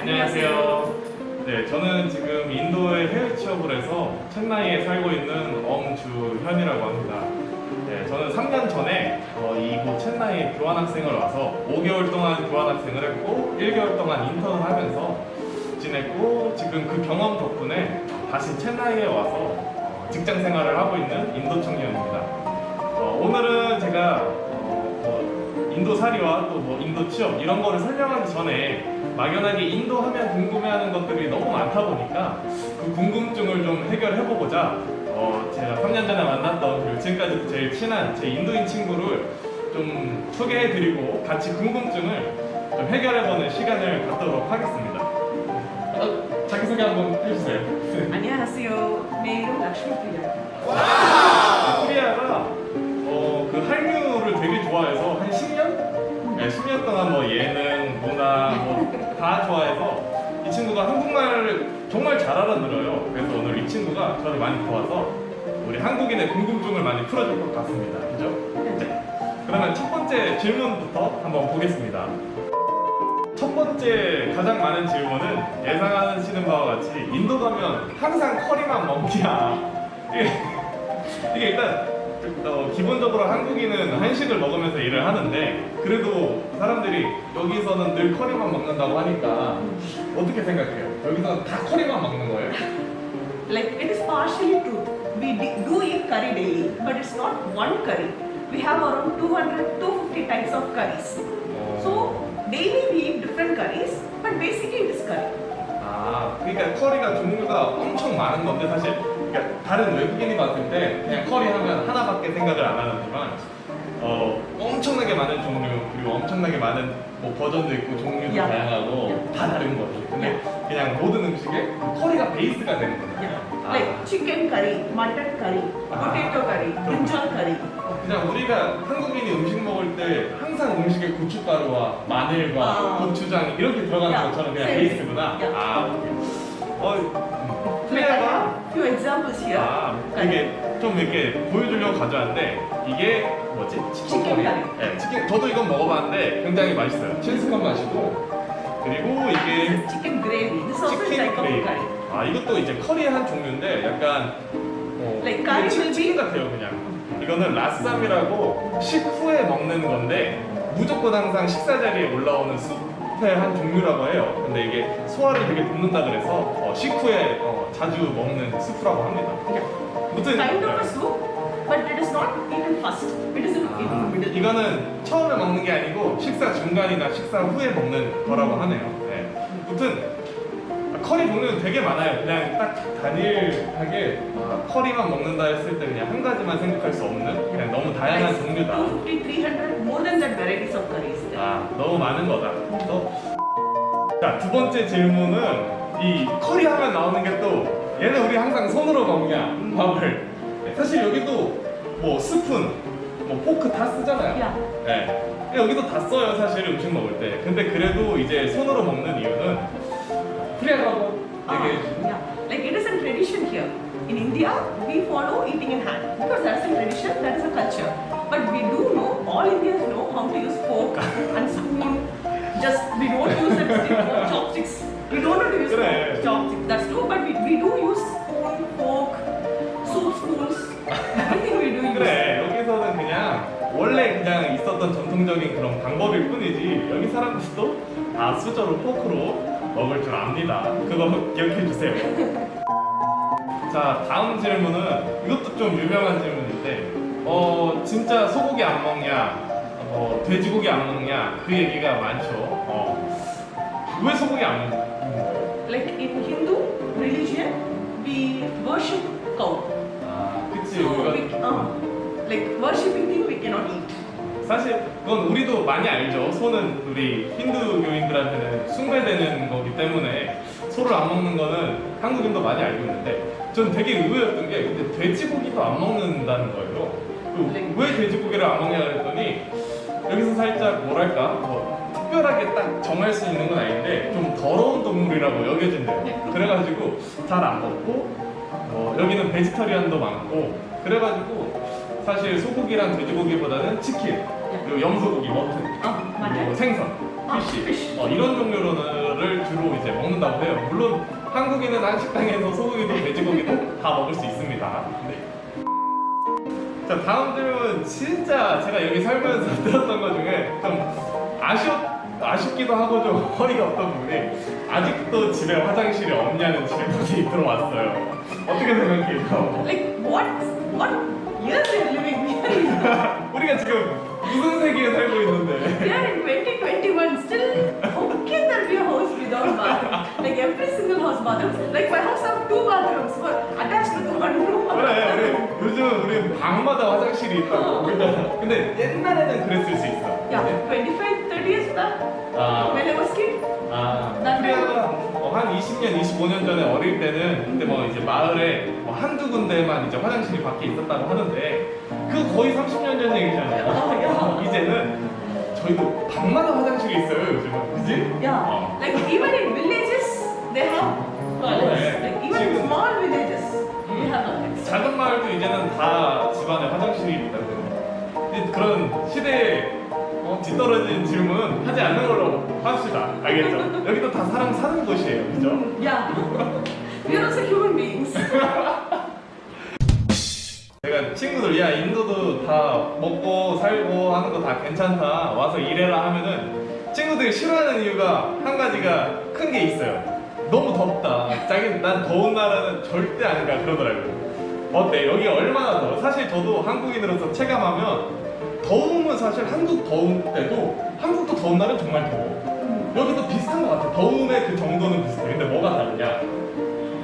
안녕하세요. 네, 저는 지금 인도에 해외 취업을 해서 챈나이에 살고 있는 엄주현이라고 합니다. 네, 저는 3년 전에 어, 이곳 챈나이에 교환학생을 와서 5개월 동안 교환학생을 했고 1개월 동안 인턴을 하면서 지냈고 지금 그 경험 덕분에 다시 챈나이에 와서 어, 직장 생활을 하고 있는 인도 청년입니다. 뭐 인도살이와 또 뭐 인도 취업 이런 거를 설명하기 전에 막연하게 인도 하면 궁금해하는 것들이 너무 많다 보니까 그 궁금증을 좀 해결해보고자 어, 제가 3년 전에 만났던 그리고 지금까지 제일 친한 제 인도인 친구를 좀 소개해드리고 같이 궁금증을 좀 해결해보는 시간을 갖도록 하겠습니다. 어, 자기소개 한번 해주세요. 안녕하세요. 내 이름 락슈프리야. 코리아가 어, 그 한류를 되게 좋아해서 한 10년? 네, 10년 동안 뭐 예능, 문화 뭐 다 좋아해서 이 친구가 한국말을 정말 잘 알아들어요. 그래서 오늘 이 친구가 저를 많이 도와서 우리 한국인의 궁금증을 많이 풀어줄 것 같습니다. 그죠? 네. 그러면 첫 번째 질문부터 한번 보겠습니다. 첫 번째 가장 많은 질문은 예상하시는 바와 같이 인도 가면 항상 커리만 먹냐 이게, 이게 일단 어, 기본적으로 한국인은 한식을 먹으면서 일을 하는데 그래도 사람들이 여기서는 늘 커리만 먹는다고 하니까 어떻게 생각해요? 여기서 다 커리만 먹는 거예요? Like it is partially true. We do eat curry daily, but it's not one curry. We have around 200, 250 types of curries. 어, So daily we eat different curries, but basically it is curry. 아, 그러니까 커리가 종류가 엄청 많은 건데 사실 그러니까 다른 외국인이 봤을 때 그냥 생각을 안 하지만 어, 엄청나게 많은 종류 그리고 엄청나게 많은 뭐 버전도 있고 종류도 야. 다양하고 다 다른 거지. 근데 그냥 모든 음식에 커리가 베이스가 되는 거잖아요. 아, Like chicken curry, mutton curry, potato curry, brinjal curry. 그냥 우리가 한국인이 음식 먹을 때 항상 음식에 고춧가루와 마늘과 아. 고추장 이렇게 들어가는 야, 것처럼 그냥 네. 베이스구나. 야. 아, 오케이. 어, 플레어가 have few examples here. 아, 이게 좀 이렇게 보여주려고 가져왔는데 이게 뭐지? 치킨 치킨 커리. 커리. 네, 치킨. 저도 이건 먹어봤는데 굉장히 맛있어요. 친스콘 맛이고 그리고 이게 is chicken gravy. This is also 치킨 curry. 아 이것도 이제 커리의 한 종류인데 약간 어, 이게 치- will 치킨 같아요 그냥. 이거는 라쌈이라고 식후에 먹는 건데 무조건 항상 식사 자리에 올라오는 수 프의 한 종류라고 해요. 근데 이게 소화를 되게 돕는다 그래서 어, 식후에 어, 자주 먹는 수프라고 합니다. 무튼 Kind of a soup, but it is not eaten first. It is eaten in the 아, middle. 이거는 처음에 먹는 게 아니고 식사 중간이나 식사 후에 먹는 거라고 하네요. 네. 무튼 커리 종류는 되게 많아요. 그냥 딱 단일하게 아, 커리만 먹는다 했을 때 그냥 한 가지만 생각할 수 없는 그냥 너무 다양한 종류다. 250, 300, more than that varieties of curries. there. 아 너무 많은 거다. 또 자두 번째 질문은 이 커리 하면 나오는 게 또 얘는 우리 항상 손으로 먹냐 밥을. 네, 사실 여기도 뭐 스푼, 뭐 포크 다 쓰잖아요. Yeah. 네. 여기도 다 써요 사실 음식 먹을 때. 근데 그래도 이제 손으로 먹는 이유는 yeah. Like it is a tradition here. In India, we follow eating in hand because that's a tradition, that is a culture. But we do know, all Indians know how to use fork and spoon. Just we don't use a stick chopsticks. We don't know to use Correct. chopsticks. That's true, but we, we do use spoon, fork, soup spoons. Everything we do use. 그래 여기서는 그냥 원래 그냥 있었던 전통적인 그런 방법일 뿐이지 여기 사람들도 다 수저로 포크로 먹을 줄 압니다 그거 기억해 주세요 자 다음 질문은 이것도 좀 유명한 질문인데 어 진짜 소고기 안 먹냐 어, 돼지고기 안 먹냐 그 얘기가 많죠 어, 왜 소고기 안 거예요? Like in Hindu religion, we worship cow. 아 그치 So 우리가 we, uh, like worshipping thing we cannot eat. 사실 그건 우리도 많이 알죠. 소는 우리 힌두교인들한테는 숭배되는 거기 때문에 소를 안 먹는 거는 한국인도 많이 알고 있는데 전 되게 의외였던 게 근데 돼지고기도 안 먹는다는 거예요. 그 왜 돼지고기를 안 먹냐 그랬더니 여기서 살짝 뭐랄까 뭐 특별하게 딱 정할 수 있는 건 아닌데 좀 더러운 동물이라고 여겨진대요. 그래가지고 잘 안 먹고 어, 여기는 베지터리안도 많고 그래가지고 사실 소고기랑 돼지고기보다는 치킨 그리고 염소고기, 머튼 Oh, 그리고. 생선, 아, 피쉬. 어, 이런 종류로는 거를 주로 이제 먹는다고 해요. 물론 한국인은 한식당에서 소고기도 돼지고기도 다 먹을 수 있습니다. 네. 자 다음 질문 진짜 제가 여기 살면서 들었던 것 중에 좀 아쉬웠 아쉽기도 하고 좀 허리가 없던 부분이 아직도 집에 화장실이 없냐는 질문이 들어왔어요. 어떻게 생각해요? Like what? What years living? 우리가 지금 무슨 세계에 살고 있는데 we are in 2021. Still, how can there be a house without bathroom? Like every single house bathrooms. Like my house have two bathrooms, but attached to the one room. 그래 우리 요즘 우리 방마다 화장실이 있다고 그러잖아. 근데 옛날에는 그랬을 수 있어. Yeah, 25, 30 years back 아, when I was kid. 아, 난 코리아가 어, 한 20년, 25년 전에 어릴 때는 근데 뭐 이제 마을에 뭐 한두 군데만 이제 화장실이 밖에 있었다고 하는데 그 거의 30년 전 얘기잖아요. 야. 이제는 저희도 방마다 화장실이 있어요 요즘은, 그지? Yeah, 어. like even in villages, they have toilets. 네. Like even 지금- small villages, they have toilets. 작은 마을도 이제는 다 집안에 화장실이 있다고. 근데 그런 시대에 어, 뒤떨어진 질문 하지 않는 걸로 합시다. 알겠죠? 여기도 다 사람 사는 곳이에요, 그죠? Yeah, we are also human beings. 다 먹고 살고 하는 거 다 괜찮다 와서 일해라 하면은 친구들이 싫어하는 이유가 한 가지가 큰 게 있어요. 너무 덥다. 자기 난 더운 나라는 절대 안 가 그러더라고요. 어때? 여기 얼마나 더워? 사실 저도 한국인으로서 체감하면 더움은 사실 한국 더운 때도 한국도 더운 날은 정말 더워. 여기도 비슷한 것 같아. 더움의 그 정도는 비슷해. 근데 뭐가 다르냐?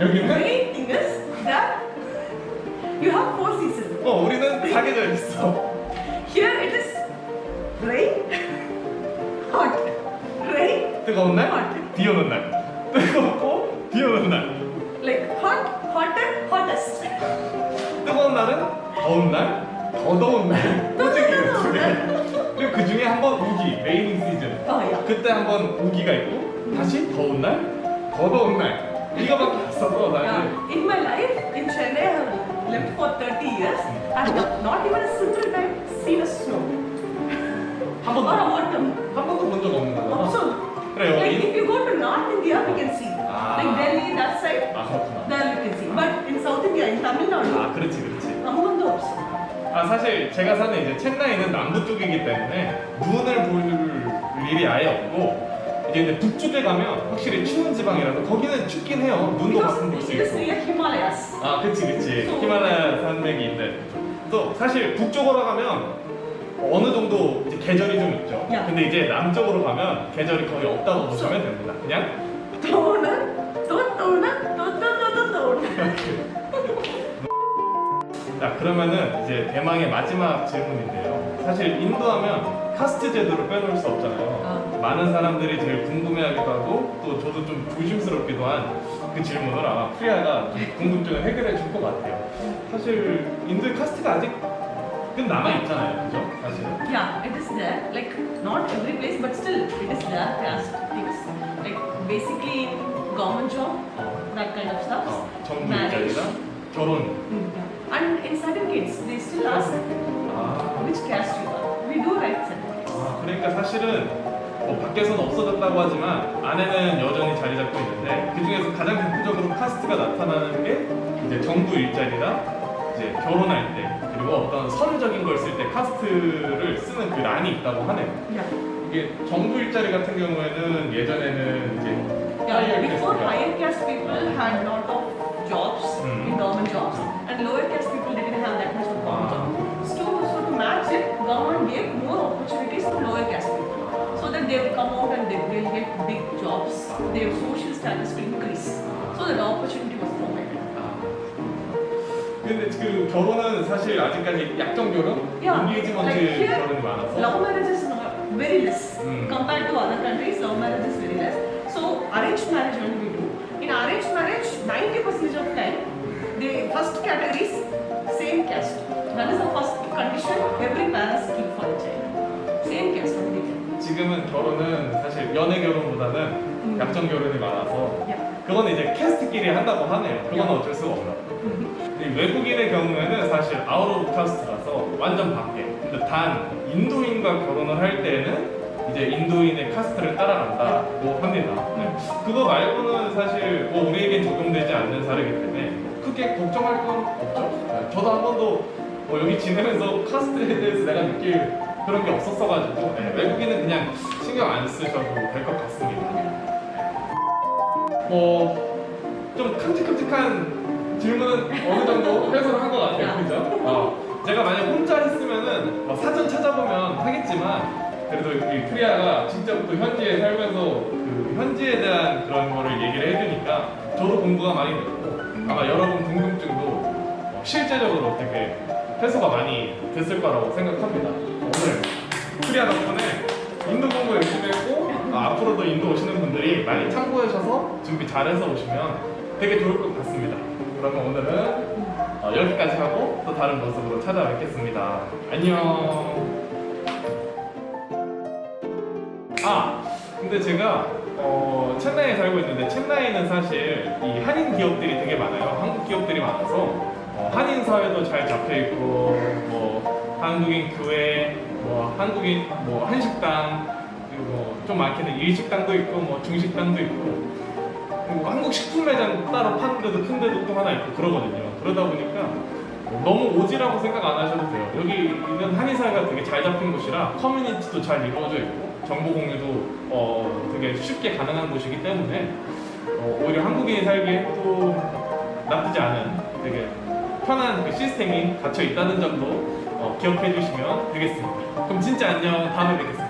여기는 어 우리는 사계절 있어. Here it is rain, hot, rain, 뜨거운 날, hot. 비 오는 날. 뜨겁고 비 오는 날. Like hot, hotter, hottest. 뜨거운 날은 더운 날, 더 더운 날. 오직이에요, 두 개. 그리고 그 중에 한 번 우기, 레이닝 시즌. Oh yeah. 그때 한 번 우기가 있고, 다시 더운 날, 더 더운 날. 이거밖에 없어서 나는 Yeah. In my life in Chennai, I have lived for 30 years and not even a single time seen a snow 한 or 번도 a autumn. 한 번도 본 적 없는 거야. Also, 그래요. like 이- if you go to North India, we can see. Ah. Like Delhi, that side, 아 그렇구나. there you can see. But in South India, in Tamil Nadu, 아 그렇지 그렇지. 한 번도 없어. 아 사실 제가 사는 이제 첸나이는 남부 쪽이기 때문에 눈을 볼 일이 아예 없고 이제 근데 북쪽에 가면 확실히 추운 지방이라서 거기는 춥긴 해요. 눈도 Because 가끔 볼수 it is 있고. near Himalayas. 아 그치. 또- 또 사실 북쪽으로 가면 어느 정도 이제 계절이 좀 있죠. 야. 근데 이제 남쪽으로 가면 계절이 거의 없다고 보시면 됩니다. 그냥 더우는 또 더우는 또또또또 더우는. 자 그러면은 이제 대망의 마지막 질문인데요. 사실 인도하면 카스트 제도를 빼놓을 수 없잖아요. 아. 많은 사람들이 제일 궁금해하기도 하고 또 저도 좀 조심스럽기도 한 그 질문을 아마 프리아가 좀 궁금증을 해결해 줄 것 같아요. 사실 인도의 카스트가 아직은 남아 있잖아요, 그죠? 사실은. Yeah, it is there. Like not every place, but still it is there. Caste things like basically government job, that kind of stuff. 어, 정부 Marriage. 일자리나 결혼. Mm, yeah. And in certificates, they still ask 아, which caste you are. We do write certificates. 아, 그러니까 사실은 뭐 밖에서는 없어졌다고 하지만 안에는 여전히 자리 잡고 있는데 그 중에서 가장 대표적으로 카스트가 나타나는 게 이제 정부 일자리나 이제 결혼할 때 그리고 어떤 선적인 걸 쓸 때 카스트를 쓰는 그 란이 있다고 하네요. 이게 정부 일자리 같은 경우에는 예전에는 이제 Yeah, before higher caste people had lot of jobs Mm. government jobs, and lower caste people didn't have that much of government Ah. jobs. So, so to match it, government gave so that they will come out and they will get big jobs. Their social status will increase, so that the opportunity was provided. 아. 근데 그 결혼은 사실 아직까지 약정 결혼, Yeah, 인게이지먼트 like here, 결혼이 많아서 Love marriage is not very less Mm. compared to other countries. Love marriage is very less. So arranged marriage only we do. In arranged marriage, 90% of time, the first category is same caste. That is the first condition every parents keep for the child. 지금은 결혼은 사실 연애 결혼보다는 음. 약정 결혼이 많아서. 그거는 이제 캐스트끼리 한다고 하네요. 그건 어쩔 수가 없나. Mhm. 이 외국인의 경우에는 사실 아웃 오브 카스트라서 완전 밖에. 근데 단 인도인과 결혼을 할 때는 이제 이제 인도인의 카스트를 따라간다고 합니다. 네. 그거 말고는 사실 뭐 우리에겐 적용되지 않는 사례이기 때문에 크게 걱정할 건 없죠. 네. 저도 한 번도 뭐 여기 지내면서 카스트에 대해서 내가 느낄 그런 게 없었어가지고 네, 외국인은 그냥 신경 안 쓰셔도 될 것 같습니다. 뭐좀 큼직큼직한 질문은 어느 정도 해소를 한 것 같아요, 그죠? 어, 제가 만약 혼자 했으면은 뭐 사전 찾아보면 하겠지만 그래도 이 직접 또 현지에 살면서 그 현지에 대한 그런 거를 얘기를 해주니까 저도 공부가 많이 됐고 아마 여러분 궁금증도 어, 실제적으로 되게 해소가 많이 됐을 거라고 생각합니다. 프리아 덕분에 인도 공부 열심히 했고 어, 앞으로도 인도 오시는 분들이 많이 참고하셔서 준비 잘해서 오시면 되게 좋을 것 같습니다. 그러면 오늘은 어, 여기까지 하고 또 다른 모습으로 찾아뵙겠습니다. 안녕. 아, 근데 제가 어, 첸나이에 살고 있는데 첸나이는 사실 이 한인 기업들이 되게 많아요. 한국 기업들이 많아서 어, 한인 사회도 잘 잡혀 있고 뭐 한국인 교회, 뭐 한국인 뭐 한식당 그리고 뭐 좀 많게는 일식당도 있고 뭐 중식당도 있고 그리고 한국 식품 매장 따로 파는 데도 큰 데도 또 하나 있고 그러거든요. 그러다 보니까 너무 오지라고 생각 안 하셔도 돼요. 여기 있는 한인 사회가 되게 잘 잡힌 곳이라 커뮤니티도 잘 이루어져 있고 정보 공유도 어, 되게 쉽게 가능한 곳이기 때문에 어, 오히려 한국인이 살기에 또 나쁘지 않은 되게 편한 그 시스템이 갇혀 있다는 점도 어, 기억해 주시면 되겠습니다. 그럼 진짜 안녕. 다음에 뵙겠습니다.